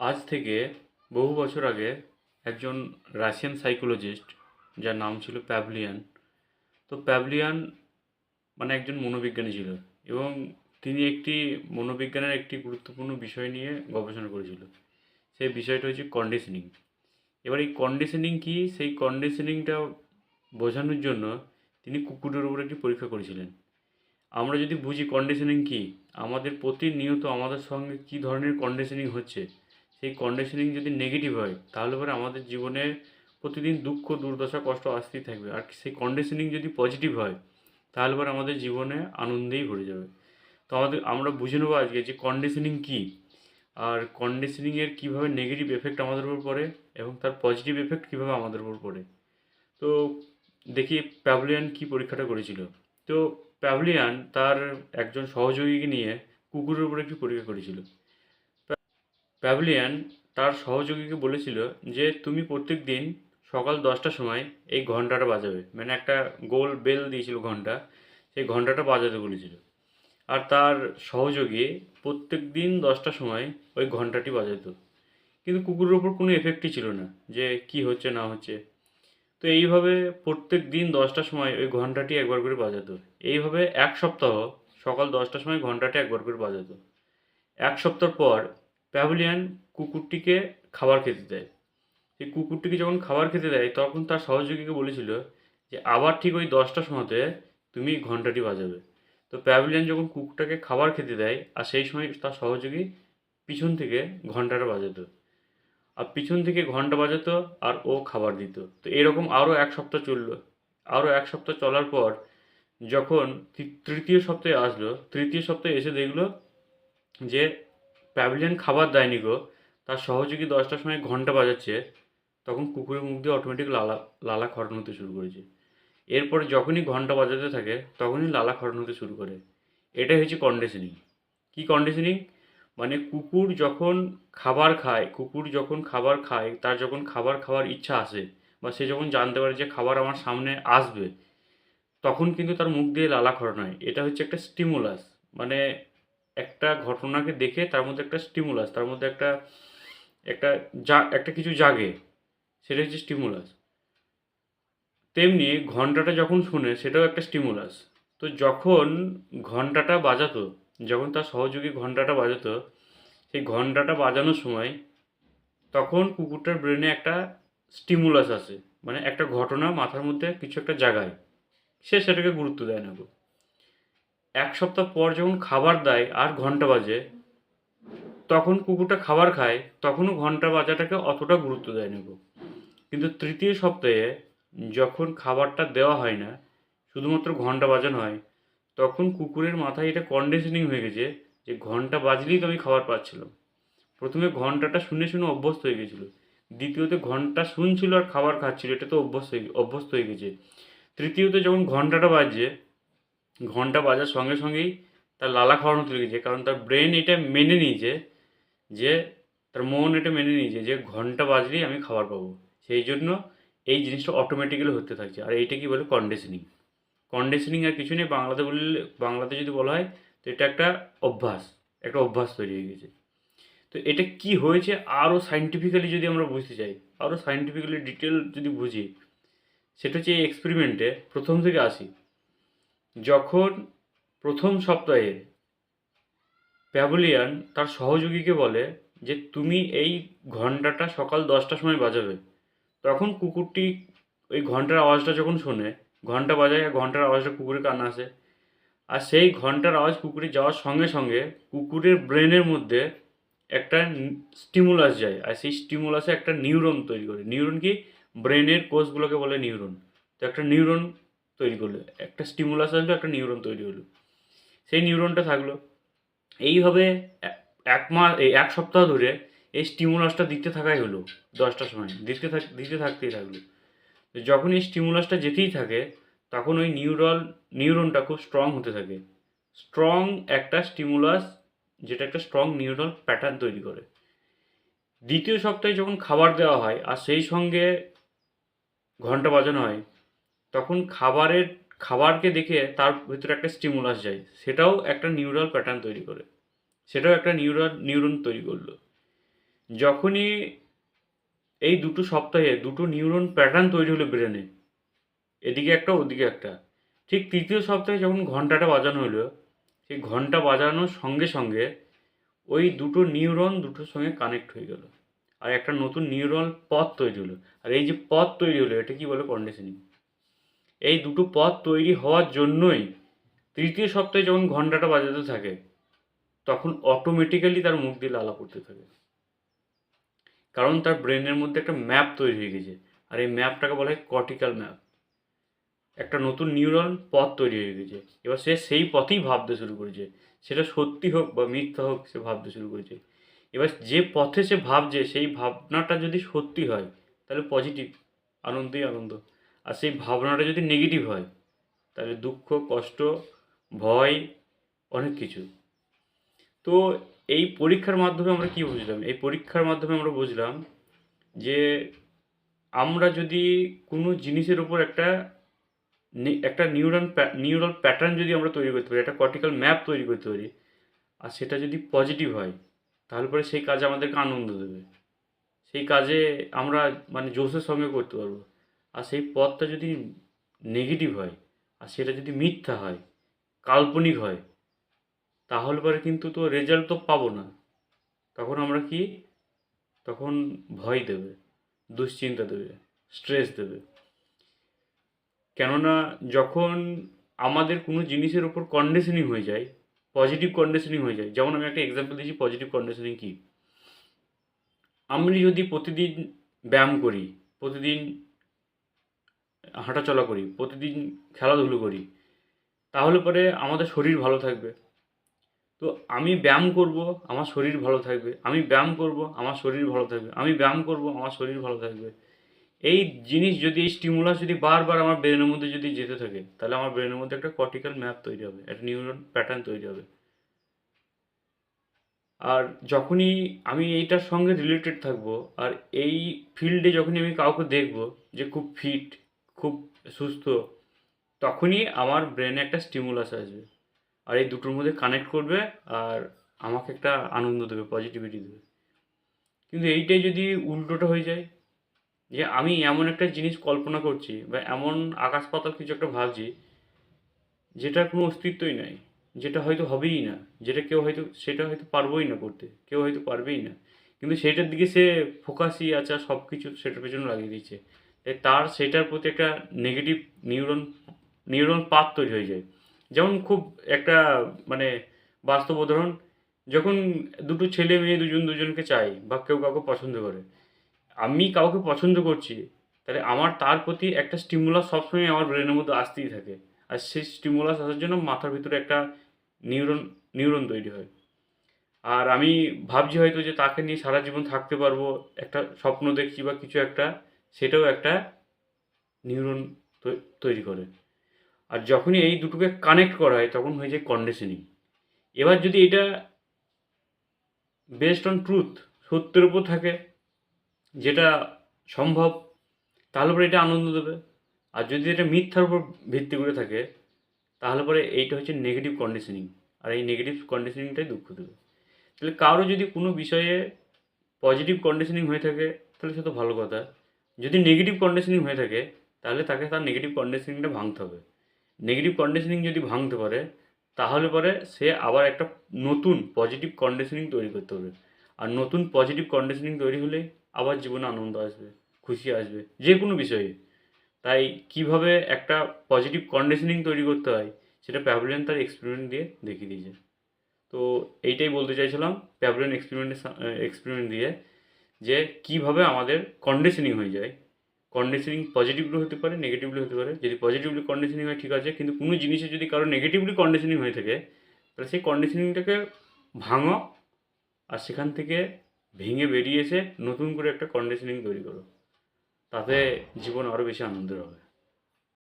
আজ থেকে বহু বছর আগে একজন রাশিয়ান সাইকোলজিস্ট, যার নাম ছিল প্যাভলিয়ান। তো প্যাভলিয়ান মানে একজন মনোবিজ্ঞানী ছিল এবং তিনি একটি মনোবিজ্ঞানের একটি গুরুত্বপূর্ণ বিষয় নিয়ে গবেষণা করেছিল। সেই বিষয়টা হচ্ছে কন্ডিশনিং এবার এই কন্ডিশনিং কি? সেই কন্ডিশনিংটা বোঝানোর জন্য তিনি কুকুরের উপর একটি পরীক্ষা করেছিলেন। আমরা যদি বুঝি কন্ডিশনিং কী, আমাদের প্রতিনিয়ত আমাদের সঙ্গে কী ধরনের কন্ডিশনিং হচ্ছে সেই কন্ডিশনিং যদি নেগেটিভ হয়, তাহলে পরে আমাদের জীবনে প্রতিদিন দুঃখ, দুর্দশা, কষ্ট আসতেই থাকবে। আর সেই কন্ডিশনিং যদি পজিটিভ হয়, তাহলে পরে আমাদের জীবনে আনন্দেই ভরে যাবে। তো আমাদের, আমরা বুঝে নেব আজকে যে কন্ডিশনিং কী। আর কন্ডিশনিংয়ের কীভাবে নেগেটিভ এফেক্ট আমাদের উপর পড়ে এবং তার পজিটিভ এফেক্ট কীভাবে আমাদের উপর পড়ে। তো দেখি প্যাভলিয়ান কী পরীক্ষাটা করেছিল। তো প্যাভলিয়ান তার একজন সহযোগীকে নিয়ে কুকুরের উপর একটি পরীক্ষা করেছিল। প্যাভলিয়ান তার সহযোগীকে বলেছিল যে, তুমি প্রত্যেক দিন সকাল দশটার সময় এই ঘন্টাটা বাজাবে। মানে একটা গোল বেল দিয়েছিল ঘণ্টা সেই ঘন্টাটা বাজাতে বলেছিল। আর তার সহযোগী প্রত্যেক দিন দশটার সময় ওই ঘন্টাটি বাজাতো। কিন্তু কুকুরের ওপর কোনো এফেক্টই ছিল না যে, কি হচ্ছে, না হচ্ছে। তো এইভাবে প্রত্যেক দিন দশটার সময় ওই ঘন্টাটি একবার করে বাজাতো। এইভাবে এক সপ্তাহ সকাল দশটার সময় ঘন্টাটি একবার করে বাজাতো। এক সপ্তাহ পর প্যাভিলিয়ান কুকুরটিকে খাবার খেতে দেয়। সেই কুকুরটিকে যখন খাবার খেতে দেয়, তখন তার সহযোগীকে বলেছিল যে, আবার ঠিক ওই দশটার সময়তে তুমি ঘন্টাটি বাজাবে। তো প্যাভিলিয়ান যখন কুকুরটাকে খাবার খেতে দেয়, আর সেই সময় তার সহযোগী পিছন থেকে ঘন্টাটা বাজাতো। আর পিছন থেকে ঘণ্টা বাজাতো, আর ও খাবার দিত। তো এরকম আরও এক সপ্তাহ চলল। আরও এক সপ্তাহ চলার পর যখন তৃতীয় সপ্তাহে আসলো, তৃতীয় সপ্তাহে এসে দেখল যে প্যাভিলিয়ন খাবার দেয়নি গো। তার সহযোগী দশটার সময় ঘণ্টা বাজাচ্ছে, তখন কুকুরের মুখ দিয়ে অটোমেটিক লালা লালা খরণ হতে শুরু করেছে। এরপর যখনই ঘণ্টা বাজাতে থাকে, তখনই লালা খরণ হতে শুরু করে। এটাই হচ্ছে কন্ডিশনিং কি কন্ডিশনিং মানে কুকুর যখন খাবার খায়, কুকুর যখন খাবার খায়, তার যখন খাবার খাওয়ার ইচ্ছা আসে, বা সে যখন জানতে পারে যে খাবার আমার সামনে আসবে, তখন কিন্তু তার মুখ দিয়ে লালা খরণ হয়। এটা হচ্ছে একটা স্টিমুলাস মানে একটা ঘটনাকে দেখে তার মধ্যে একটা স্টিমুলাস তার মধ্যে একটা একটা যা একটা কিছু জাগে সেটা হচ্ছে স্টিমুলাস তেমনি ঘন্টাটা যখন শুনে, সেটাও একটা স্টিমুলাস তো যখন ঘন্টাটা বাজাতো, যখন তার সহযোগী ঘন্টাটা বাজাতো, সেই ঘন্টাটা বাজানোর সময় তখন কুকুরটার ব্রেনে একটা স্টিমুলাস আসে। মানে একটা ঘটনা মাথার মধ্যে কিছু একটা জাগায়। সে সেটাকে গুরুত্ব দেয় না এক সপ্তাহ পর যখন খাবার দেয় আর ঘণ্টা বাজে, তখন কুকুরটা খাবার খায়, তখনও ঘণ্টা বাজাটাকে অতটা গুরুত্ব দেয় না গো। কিন্তু তৃতীয় সপ্তাহে যখন খাবারটা দেওয়া হয় না, শুধুমাত্র ঘণ্টা বাজানো হয়, তখন কুকুরের মাথায় এটা কন্ডিশনিং হয়ে গেছে যে ঘণ্টা বাজলেই তো আমি খাবার পাচ্ছিলাম। প্রথমে ঘন্টাটা শুনে শুনে অভ্যস্ত হয়ে গেছিল। দ্বিতীয়ত ঘণ্টা শুনছিল আর খাবার খাচ্ছিল, এটা তো অভ্যস্ত হয়ে অভ্যস্ত হয়ে গেছে। তৃতীয়ত যখন ঘন্টাটা বাজছে ঘণ্টা বাজার সঙ্গে সঙ্গেই তার লালা খাওয়ানো তুলে গেছে, কারণ তার ব্রেন এটা মেনে নিয়েছে যে, তার মন এটা মেনে নিয়েছে যে ঘণ্টা বাজলেই আমি খাবার পাবো। সেই জন্য এই জিনিসটা অটোমেটিক্যালি হতে থাকছে। আর এইটা কি বলে? কন্ডিশনিং কন্ডিশনিং আর কিছু নেই, বাংলাতে বললে, বাংলাতে যদি বলা হয়, তো এটা একটা অভ্যাস একটা অভ্যাস তৈরি হয়ে গেছে। তো এটা কি হয়েছে আরও সাইন্টিফিক্যালি যদি আমরা বুঝতে চাই, আরও সাইন্টিফিক্যালি ডিটেল যদি বুঝি, সেটা হচ্ছে এই এক্সপেরিমেন্টে প্রথম থেকে আসি। যখন প্রথম সপ্তাহে প্যাভিলিয়ান তার সহযোগীকে বলে যে, তুমি এই ঘন্টাটা সকাল দশটার সময় বাজাবে। তখন কুকুরটি ওই ঘণ্টার আওয়াজটা যখন শোনে, ঘণ্টা বাজায়, ঘণ্টার আওয়াজটা কুকুরের কান আসে। আর সেই ঘণ্টার আওয়াজ কুকুরে যাওয়ার সঙ্গে সঙ্গে কুকুরের ব্রেনের মধ্যে একটা স্টিমুলাস যায়। আর সেই স্টিমুলাসে একটা নিউরন তৈরি করে। নিউরন কি? ব্রেনের কোষগুলোকে বলে নিউরন। তো একটা নিউরন তৈরি করল। একটা স্টিমুলাস আসলো, একটা নিউরন তৈরি হলো। সেই নিউরনটা থাকল। এইভাবে এক মাস, এই এক সপ্তাহ ধরে এই স্টিমুলাসটা দিতে থাকাই হলো দশটার সময়। দিতে থাক, দিতে থাকতেই থাকল। যখন এই স্টিমুলাসটা যেতেই থাকে, তখন ওই নিউরল নিউরনটা খুব স্ট্রং হতে থাকে। স্ট্রং একটা স্টিমুলাস যেটা একটা স্ট্রং নিউরাল প্যাটার্ন তৈরি করে। দ্বিতীয় সপ্তাহে যখন খাবার দেওয়া হয়, আর সেই সঙ্গে ঘণ্টা বাজানো হয় তখন খাবারের, খাবারকে দেখে তার ভিতরে একটা স্টিমুলাস যায়। সেটাও একটা নিউরাল প্যাটার্ন তৈরি করে। সেটাও একটা নিউরাল নিউরন তৈরি করল। যখনই এই দুটো সপ্তাহে দুটো নিউরন প্যাটার্ন তৈরি হলো ব্রেনে এদিকে একটা, ওদিকে একটা, ঠিক তৃতীয় সপ্তাহে যখন ঘন্টাটা বাজানো হলো, সেই ঘণ্টা বাজানোর সঙ্গে সঙ্গে ওই দুটো নিউরন দুটোর সঙ্গে কানেক্ট হয়ে গেল। আর একটা নতুন নিউরন পথ তৈরি হলো। আর এই যে পথ তৈরি হলো, এটা কি বলে কন্ডিশনিং এই দুটো পথ তৈরি হওয়ার জন্যই তৃতীয় সপ্তাহে যখন ঘন্টাটা বাজাতে থাকে, তখন অটোমেটিক্যালি তার মুখ দিয়ে লালা পড়তে থাকে। কারণ তার ব্রেনের মধ্যে একটা ম্যাপ তৈরি হয়ে গেছে, আর এই ম্যাপটাকে বলা হয় কর্টিক্যাল ম্যাপ একটা নতুন নিউরন পথ তৈরি হয়ে গেছে। এবার সে সেই পথেই ভাবতে শুরু করেছে। সেটা সত্যি হোক বা মিথ্যা হোক, সে ভাবতে শুরু করেছে। এবার যে পথে সে ভাবছে, সেই ভাবনাটা যদি সত্যি হয়, তাহলে পজিটিভ আনন্দই আনন্দ। আর সেই ভাবনাটা যদি নেগেটিভ হয়, তাহলে দুঃখ, কষ্ট, ভয়, অনেক কিছু। তো এই পরীক্ষার মাধ্যমে আমরা কী বুঝলাম? এই পরীক্ষার মাধ্যমে আমরা বুঝলাম যে আমরা যদি কোনো জিনিসের উপর একটা একটা নিউরন নিউরাল প্যাটার্ন যদি আমরা তৈরি করতে পারি, একটা কর্টিক্যাল ম্যাপ তৈরি করতে পারি, আর সেটা যদি পজিটিভ হয়, তাহলে পরে সেই কাজে আমাদেরকে আনন্দ দেবে। সেই কাজে আমরা মানে জোশের সঙ্গে করতে পারব। আর সেই পথটা যদি নেগেটিভ হয়, আর সেটা যদি মিথ্যা হয়, কাল্পনিক হয়, তাহলে পরে কিন্তু তো রেজাল্ট তো পাবো না। তখন আমরা কি? তখন ভয় দেবে, দুশ্চিন্তা দেবে স্ট্রেস দেবে। কেননা যখন আমাদের কোনো জিনিসের ওপর কন্ডিশনিং হয়ে যায় পজিটিভ কন্ডিশনিং হয়ে যায়, যেমন আমি একটা এক্সাম্পল দিয়েছি পজিটিভ কন্ডিশনিং কী? আমি যদি প্রতিদিন ব্যায়াম করি, প্রতিদিন হাঁটাচলা করি, প্রতিদিন খেলাধুলো করি, তাহলে পরে আমাদের শরীর ভালো থাকবে। তো আমি ব্যায়াম করব, আমার শরীর ভালো থাকবে। আমি ব্যায়াম করব, আমার শরীর ভালো থাকবে। আমি ব্যায়াম করব, আমার শরীর ভালো থাকবে। এই জিনিস যদি, এই স্টিমুলাস যদি বারবার আমার ব্রেনের মধ্যে যদি যেতে থাকে, তাহলে আমার ব্রেনের মধ্যে একটা কর্টিক্যাল ম্যাপ তৈরি হবে, একটা নিউরন প্যাটার্ন তৈরি হবে। আর যখনই আমি এইটার সঙ্গে রিলেটেড থাকব, আর এই ফিল্ডে যখনই আমি কাউকে দেখব যে খুব ফিট খুব সুস্থ, তখনই আমার ব্রেনে একটা স্টিমুলাস আসবে। আর এই দুটোর মধ্যে কানেক্ট করবে আর আমাকে একটা আনন্দ দেবে পজিটিভিটি দেবে। কিন্তু এইটাই যদি উল্টোটা হয়ে যায়, যে আমি এমন একটা জিনিস কল্পনা করছি বা এমন আকাশ পাতাল কিছু একটা ভাবছি, যেটার কোনো অস্তিত্বই নাই, যেটা হয়তো হবেই না, যেটা কেউ হয়তো, সেটা হয়তো পারবোই না করতে, কেউ হয়তো পারবেই না। কিন্তু সেটার দিকে সে ফোকাসই আছে সব কিছু সেটার পেছনে লাগিয়ে দিচ্ছে। তার সেটার প্রতি একটা নেগেটিভ নিউরন নিউরন পাত তৈরি হয়ে যায়। যেমন খুব একটা মানে বাস্তব উদাহরণ, যখন দুটো ছেলে মেয়ে দুজন দুজনকে চাই বা কেউ কাউকে পছন্দ করে, আমি কাউকে পছন্দ করছি, তাহলে আমার তার প্রতি একটা স্টিমুলাস সবসময় আমার ব্রেনের মধ্যে আসতেই থাকে। আর সেই স্টিমুলাস আসার জন্য মাথার ভিতরে একটা নিউরন নিউরন তৈরি হয়। আর আমি ভাবছি হয়তো যে তাকে নিয়ে সারা জীবন থাকতে পারব, একটা স্বপ্ন দেখছি বা কিছু একটা সেটাও একটা নিউরন তৈরি করে। আর যখনই এই দুটোকে কানেক্ট করা হয়, তখন হয়ে যায় কন্ডিশনিং এবার যদি এটা বেসড অন ট্রুথ সত্যের উপর থাকে, যেটা সম্ভব, তাহলে পরে এটা আনন্দ দেবে। আর যদি এটা মিথ্যার উপর ভিত্তি করে থাকে, তাহলে পরে এইটা হচ্ছে নেগেটিভ কন্ডিশনিং আর এই নেগেটিভ কন্ডিশনিংটাই দুঃখ দেবে। তাহলে কারও যদি কোনো বিষয়ে পজিটিভ কন্ডিশনিং হয়ে থাকে, তাহলে সে তো ভালো কথা। যদি নেগেটিভ কন্ডিশনিং হয়ে থাকে, তাহলে তাকে তার নেগেটিভ কন্ডিশনিংটা ভাঙতে হবে। নেগেটিভ কন্ডিশনিং যদি ভাঙতে পারে, তাহলে পরে সে আবার একটা নতুন পজিটিভ কন্ডিশনিং তৈরি করতে হবে। আর নতুন পজিটিভ কন্ডিশনিং তৈরি হলে আবার জীবনে আনন্দ আসবে, খুশি আসবে, যে কোনো বিষয়ে। তাই কীভাবে একটা পজিটিভ কন্ডিশনিং তৈরি করতে হয়, সেটা প্যাভলিয়ন তার এক্সপেরিমেন্ট দিয়ে দেখিয়ে দিয়েছে। তো এইটাই বলতে চাইছিলাম প্যাভলিয়ন এক্সপেরিমেন্টের এক্সপেরিমেন্ট দিয়ে যে কীভাবে আমাদের কন্ডিশনিং হয়ে যায়। কন্ডিশনিং পজিটিভলি হতে পারে নেগেটিভলি হতে পারে। যদি পজিটিভলি কন্ডিশনিং হয়, ঠিক আছে। কিন্তু কোনো জিনিসে যদি কারও নেগেটিভলি কন্ডিশনিং হয়ে থাকে, তাহলে সেই কন্ডিশনিংটাকে ভাঙো আর সেখান থেকে ভেঙে বেরিয়ে এসে নতুন করে একটা কন্ডিশনিং তৈরি করো। তাতে জীবন আরও বেশি আনন্দের হবে।